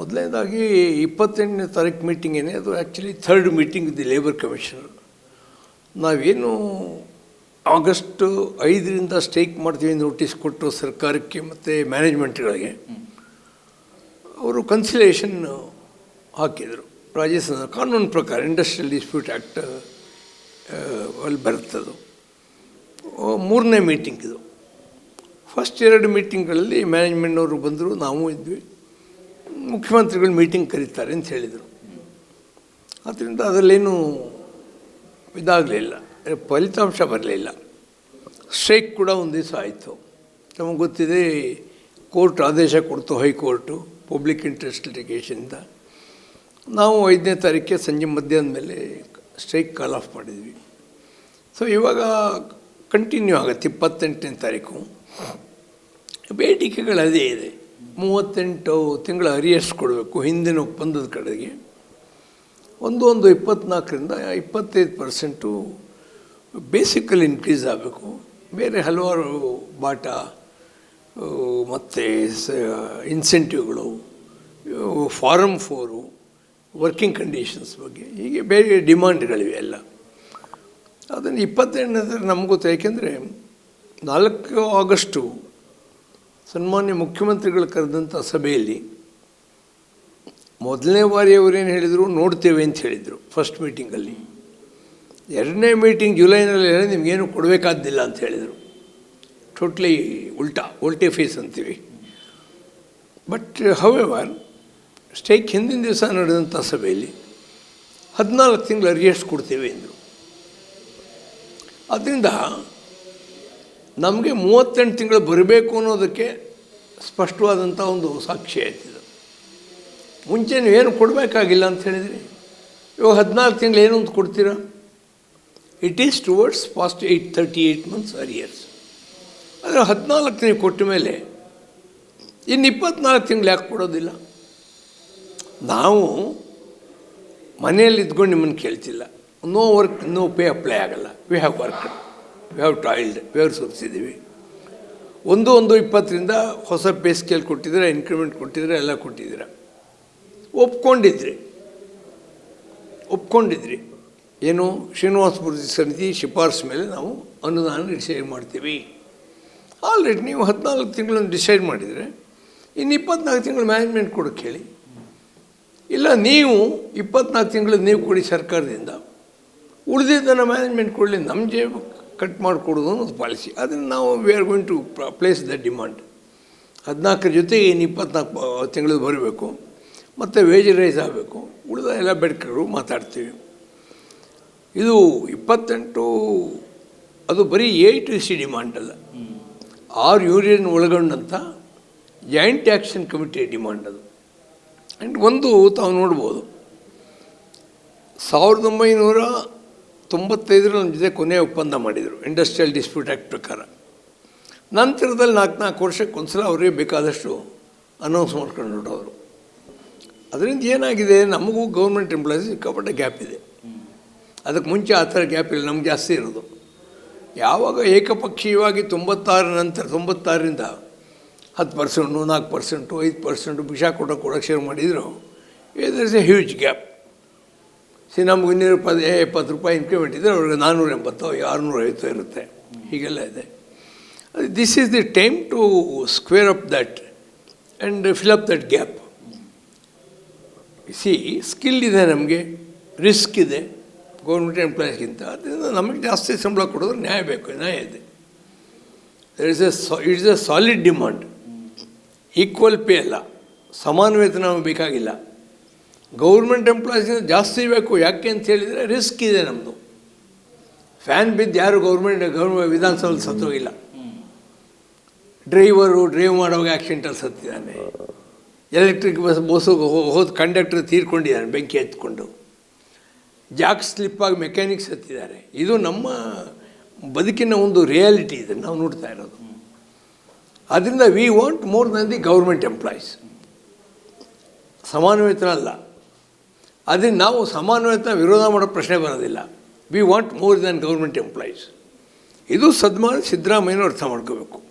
ಮೊದಲನೇದಾಗಿ ಇಪ್ಪತ್ತೆಂಟನೇ ತಾರೀಕು ಮೀಟಿಂಗ್ ಏನೇ ಅದು actually third meeting the labour commission ನಾವೇನು ಆಗಸ್ಟ್ ಐದರಿಂದ ಸ್ಟ್ರೈಕ್ ಮಾಡ್ತೀವಿ ನೋಟಿಸ್ ಕೊಟ್ಟರು ಸರ್ಕಾರಕ್ಕೆ ಮತ್ತು ಮ್ಯಾನೇಜ್ಮೆಂಟ್ಗಳಿಗೆ ಅವರು ಕನ್ಸಿಲೇಷನ್ ಹಾಕಿದರು. ರಾಜಸ್ಥಾನ ಕಾನೂನು ಪ್ರಕಾರ ಇಂಡಸ್ಟ್ರಿಯಲ್ ಡಿಸ್ಪ್ಯೂಟ್ ಆ್ಯಕ್ಟ್ ಅಲ್ಲಿ ಬರುತ್ತದು ಮೂರನೇ ಮೀಟಿಂಗ್ ಇದು. ಫಸ್ಟ್ ಎರಡು ಮೀಟಿಂಗ್ಗಳಲ್ಲಿ ಮ್ಯಾನೇಜ್ಮೆಂಟ್ನವರು ಬಂದರು, ನಾವು ಇದ್ವಿ. ಮುಖ್ಯಮಂತ್ರಿಗಳು ಮೀಟಿಂಗ್ ಕರೀತಾರೆ ಅಂತ ಹೇಳಿದರು. ಆದ್ದರಿಂದ ಅದರಲ್ಲೇನು ಇದಾಗಲಿಲ್ಲ ಫಲಿತಾಂಶ ಬರಲಿಲ್ಲ ಸ್ಟ್ರೈಕ್ ಕೂಡ ಒಂದು ದಿವಸ ಆಯಿತು. ನಮಗೆ ಗೊತ್ತಿದೆ, ಕೋರ್ಟ್ ಆದೇಶ ಕೊಡ್ತು ಹೈಕೋರ್ಟು, ಪಬ್ಲಿಕ್ ಇಂಟ್ರೆಸ್ಟ್ ಲಿಟಿಗೇಷನಿಂದ. ನಾವು ಐದನೇ ತಾರೀಕಿಗೆ ಸಂಜೆ ಮಧ್ಯಾಹ್ನ ಮೇಲೆ ಸ್ಟ್ರೈಕ್ ಕಾಲ್ ಆಫ್ ಮಾಡಿದ್ವಿ. ಸೊ ಇವಾಗ ಕಂಟಿನ್ಯೂ ಆಗುತ್ತೆ ಇಪ್ಪತ್ತೆಂಟನೇ ತಾರೀಕು. ಬೇಡಿಕೆಗಳು ಅದೇ ಇದೆ. ಮೂವತ್ತೆಂಟು ತಿಂಗಳ ಅರಿಯರ್ಸ್ ಕೊಡಬೇಕು ಹಿಂದಿನ ಒಪ್ಪಂದದ ಕಡೆಗೆ. ಒಂದು ಒಂದು ಇಪ್ಪತ್ತ್ನಾಲ್ಕರಿಂದ ಇಪ್ಪತ್ತೈದು ಪರ್ಸೆಂಟು ಬೇಸಿಕಲ್ಲಿ ಇನ್ಕ್ರೀಸ್ ಆಗಬೇಕು. ಬೇರೆ ಹಲವಾರು ಬಾಟ ಮತ್ತು ಇನ್ಸೆಂಟಿವ್ಗಳು ಫಾರಮ್ ಫೋರು ವರ್ಕಿಂಗ್ ಕಂಡೀಷನ್ಸ್ ಬಗ್ಗೆ. ಹೀಗೆ ಬೇರೆ ಡಿಮ್ಯಾಂಡ್ಗಳಿವೆ ಎಲ್ಲ. ಅದನ್ನು ಇಪ್ಪತ್ತೆಂಟನೇ ನಮ್ಗೆ ಗೊತ್ತು ಯಾಕೆಂದರೆ ನಾಲ್ಕು ಆಗಸ್ಟು ಸನ್ಮಾನ್ಯ ಮುಖ್ಯಮಂತ್ರಿಗಳು ಕರೆದಂಥ ಸಭೆಯಲ್ಲಿ ಮೊದಲನೇ ಬಾರಿ ಅವರೇನು ಹೇಳಿದರು, ನೋಡ್ತೇವೆ ಅಂತ ಹೇಳಿದರು ಫಸ್ಟ್ ಮೀಟಿಂಗಲ್ಲಿ ಎರಡನೇ ಮೀಟಿಂಗ್ ಜುಲೈನಲ್ಲಿ ಹೇಳಿ ನಿಮಗೇನು ಕೊಡಬೇಕಾದ್ದಿಲ್ಲ ಅಂತ ಹೇಳಿದರು. ಟೋಟ್ಲಿ ಉಲ್ಟಾ, ಉಲ್ಟೆ ಫೇಸ್ ಅಂತೀವಿ. ಬಟ್ ಹವೆವರ್ ಸ್ಟೇಕ್ ಹಿಂದಿನ ದಿವಸ ನಡೆದಂಥ ಸಭೆಯಲ್ಲಿ ಹದಿನಾಲ್ಕು ತಿಂಗಳು ಅರಿಯರ್ಸ್ ಕೊಡ್ತೇವೆ ಎಂದರು ಅದರಿಂದ ನಮಗೆ ಮೂವತ್ತೆಂಟು ತಿಂಗಳು ಬರಬೇಕು ಅನ್ನೋದಕ್ಕೆ ಸ್ಪಷ್ಟವಾದಂಥ ಒಂದು ಸಾಕ್ಷಿ ಆಯ್ತಿದೆ ಮುಂಚೆ ನೀವೇನು ಕೊಡಬೇಕಾಗಿಲ್ಲ ಅಂತ ಹೇಳಿದ್ರಿ? ಇವಾಗ ಹದಿನಾಲ್ಕು ತಿಂಗಳು ಏನು ಅಂತ ಕೊಡ್ತೀರಾ? It is towards fast eight thirty eight months arrears ಆದರೆ ಹದಿನಾಲ್ಕು ತಿಂಗಳು ಕೊಟ್ಟ ಮೇಲೆ ಇನ್ನು ಇಪ್ಪತ್ನಾಲ್ಕು ತಿಂಗಳು ಯಾಕೆ ಕೊಡೋದಿಲ್ಲ? ನಾವು ಮನೆಯಲ್ಲಿ ಇದ್ಕೊಂಡು ನಿಮ್ಮನ್ನು ಕೇಳ್ತಿಲ್ಲ. No work no pay apply ಆಗಲ್ಲ. We have work we have toiled ವ್ಯವರ್ ಸುರಿಸಿದ್ದೀವಿ ಒಂದು ಒಂದು ಇಪ್ಪತ್ತರಿಂದ ಹೊಸ ಪೇ ಸ್ಕೇಲ್ ಕೊಟ್ಟಿದ್ದೀರಾ ಇನ್ಕ್ರಿಮೆಂಟ್ ಕೊಟ್ಟಿದ್ದೀರಾ, ಎಲ್ಲ ಕೊಟ್ಟಿದ್ದೀರ? ಒಪ್ಕೊಂಡಿದ್ರಿ. ಒಪ್ಕೊಂಡಿದ್ರಿ. ಏನು? ಶ್ರೀನಿವಾಸಪುರ ಸಮಿತಿ ಶಿಫಾರಸು ಮೇಲೆ ನಾವು ಅನುದಾನ ಡಿಸೈಡ್ ಮಾಡ್ತೀವಿ. ಆಲ್ರೆಡಿ ನೀವು ಹದಿನಾಲ್ಕು ತಿಂಗಳನ್ನು ಡಿಸೈಡ್ ಮಾಡಿದರೆ, ಇನ್ನು ಇಪ್ಪತ್ನಾಲ್ಕು ತಿಂಗಳು ಮ್ಯಾನೇಜ್ಮೆಂಟ್ ಕೊಡೋಕ್ಕೆ ಹೇಳಿ. ಇಲ್ಲ, ನೀವು ಇಪ್ಪತ್ನಾಲ್ಕು ತಿಂಗಳು ನೀವು ಕೊಡಿ ಸರ್ಕಾರದಿಂದ. ಉಳಿದಿದ್ದನ್ನು ಮ್ಯಾನೇಜ್ಮೆಂಟ್ ಕೊಡಲಿ ನಮ್ಮ ಜೇಬು ಕಟ್ ಮಾಡಿಕೊಡೋದು ಅನ್ನೋದು ಪಾಲಿಸಿ ಅದನ್ನು ನಾವು we are going to place the demand ಹದಿನಾಲ್ಕರ ಜೊತೆಗೆ ಇನ್ನು ಇಪ್ಪತ್ನಾಲ್ಕು ತಿಂಗಳು ಬರಬೇಕು. ಮತ್ತು ವೇಜ್ ರೈಸ್ ಆಗಬೇಕು. ಉಳಿದ ಎಲ್ಲ ಬೇಡಿಕೆಗಳು ಮಾತಾಡ್ತೀವಿ. ಇದು ಇಪ್ಪತ್ತೆಂಟು, ಅದು ಬರೀ ಎ ಟು ಸಿ ಡಿಮಾಂಡ್ ಅಲ್ಲ. ಆರು ಯೂನಿಯನ್ ಒಳಗೊಂಡಂಥ ಜಾಯಿಂಟ್ ಆ್ಯಕ್ಷನ್ ಕಮಿಟಿ ಡಿಮಾಂಡ್ ಅದು. ಆ್ಯಂಡ್ ಒಂದು ತಾವು ನೋಡ್ಬೋದು. ಸಾವಿರದ ಒಂಬೈನೂರ ತೊಂಬತ್ತೈದರಲ್ಲಿ ನಮ್ಮ ಜೊತೆ ಕೊನೆಯ ಒಪ್ಪಂದ ಮಾಡಿದರು ಇಂಡಸ್ಟ್ರಿಯಲ್ ಡಿಸ್ಪ್ಯೂಟ್ ಆ್ಯಕ್ಟ್ ಪ್ರಕಾರ. ನಂತರದಲ್ಲಿ ನಾಲ್ಕು ನಾಲ್ಕು ವರ್ಷಕ್ಕೆ ಒಂದ್ಸಲ ಅವರಿಗೆ ಬೇಕಾದಷ್ಟು ಅನೌನ್ಸ್ ಮಾಡ್ಕೊಂಡು ಹೊರಟವರು. ಅದರಿಂದ ಏನಾಗಿದೆ, ನಮಗೂ ಗೌರ್ಮೆಂಟ್ ಎಂಪ್ಲಾಯೀಸ್ ಸಿಕ್ಕಾಪಟ್ಟೆ ಗ್ಯಾಪ್ ಇದೆ. ಅದಕ್ಕೆ ಮುಂಚೆ ಆ ಥರ ಗ್ಯಾಪ್ ಇಲ್ಲ, ನಮ್ಗೆ ಜಾಸ್ತಿ ಇರೋದು. ಯಾವಾಗ ಏಕಪಕ್ಷೀಯವಾಗಿ ತೊಂಬತ್ತಾರ ನಂತರ, ತೊಂಬತ್ತಾರರಿಂದ ಹತ್ತು ಪರ್ಸೆಂಟು ನಾಲ್ಕು ಪರ್ಸೆಂಟು ಐದು ಪರ್ಸೆಂಟು ವಿಷ ಕೊಡೋಕೆ ಕೊಡೋಕೆ ಶೇರ್ ಮಾಡಿದರು is a huge gap C, ನಮ್ಗೆ ಇನ್ನೂರು ರೂಪಾಯಿ ಇಪ್ಪತ್ತು ರೂಪಾಯಿ ಇನ್ಕ್ರಿಮೆಂಟ್ ಇದ್ದರೆ ಅವ್ರಿಗೆ ನಾನ್ನೂರ ಆರುನೂರ ಐವತ್ತೋ ಇರುತ್ತೆ. ಹೀಗೆಲ್ಲ ಇದೆ. This is the time to square up that and fill up that gap C skill ಇದೆ ನಮಗೆ ರಿಸ್ಕ್ ಇದೆ ಗೌರ್ಮೆಂಟ್ ಎಂಪ್ಲಾಯೀಸ್ಗಿಂತ ಅದರಿಂದ ನಮಗೆ ಜಾಸ್ತಿ ಸಂಬಳ ಕೊಡೋದ್ರೆ ನ್ಯಾಯ ಬೇಕು, ನ್ಯಾಯ ಇದೆ. There is a it's a solid demand equal pay ಅಲ್ಲ. ಸಮಾನ ವೇತನ ಬೇಕಾಗಿಲ್ಲ. ಗೌರ್ಮೆಂಟ್ ಎಂಪ್ಲಾಯೀಸ್ ಜಾಸ್ತಿ ಬೇಕು. ಯಾಕೆ ಅಂತ ಹೇಳಿದರೆ ರಿಸ್ಕ್ ಇದೆ ನಮ್ಮದು ಫ್ಯಾನ್ ಬಿದ್ದು ಯಾರು ಗೌರ್ಮೆಂಟ್ ಗೌರ್ಮೆಂಟ್ ವಿಧಾನಸಭೆಯಲ್ಲಿ ಸತ್ತೋಗಿಲ್ಲ. ಡ್ರೈವರು ಡ್ರೈವ್ ಮಾಡುವಾಗ ಆಕ್ಸಿಡೆಂಟಲ್ಲಿ ಸತ್ತಿದ್ದಾನೆ. ಎಲೆಕ್ಟ್ರಿಕ್ ಬಸ್ ಬಸ್ಸು ಹೋದ ಕಂಡಕ್ಟರ್ ತೀರ್ಕೊಂಡಿದ್ದಾನೆ, ಬೆಂಕಿ ಎತ್ಕೊಂಡು ಜಾಕ್ ಸ್ಲಿಪ್ಪಾಗಿ ಮೆಕ್ಯಾನಿಕ್ ಸತ್ತಿದ್ದಾರೆ. ಇದು ನಮ್ಮ ಬದುಕಿನ ಒಂದು ರಿಯಾಲಿಟಿ ಇದೆ. ನಾವು ನೋಡ್ತಾ ಇರೋದು. ಅದರಿಂದ we want more than the government employees. ಸಮಾನ ಅಲ್ಲ. ಅದರಿಂದ ನಾವು ಸಮಾನ ವೇತನ ವಿರೋಧ ಮಾಡೋ ಪ್ರಶ್ನೆ ಬರೋದಿಲ್ಲ. We want more than government employees ಇದು ಸದ್ಮಾನ ಸಿದ್ದರಾಮಯ್ಯನೂ ಅರ್ಥ ಮಾಡ್ಕೋಬೇಕು.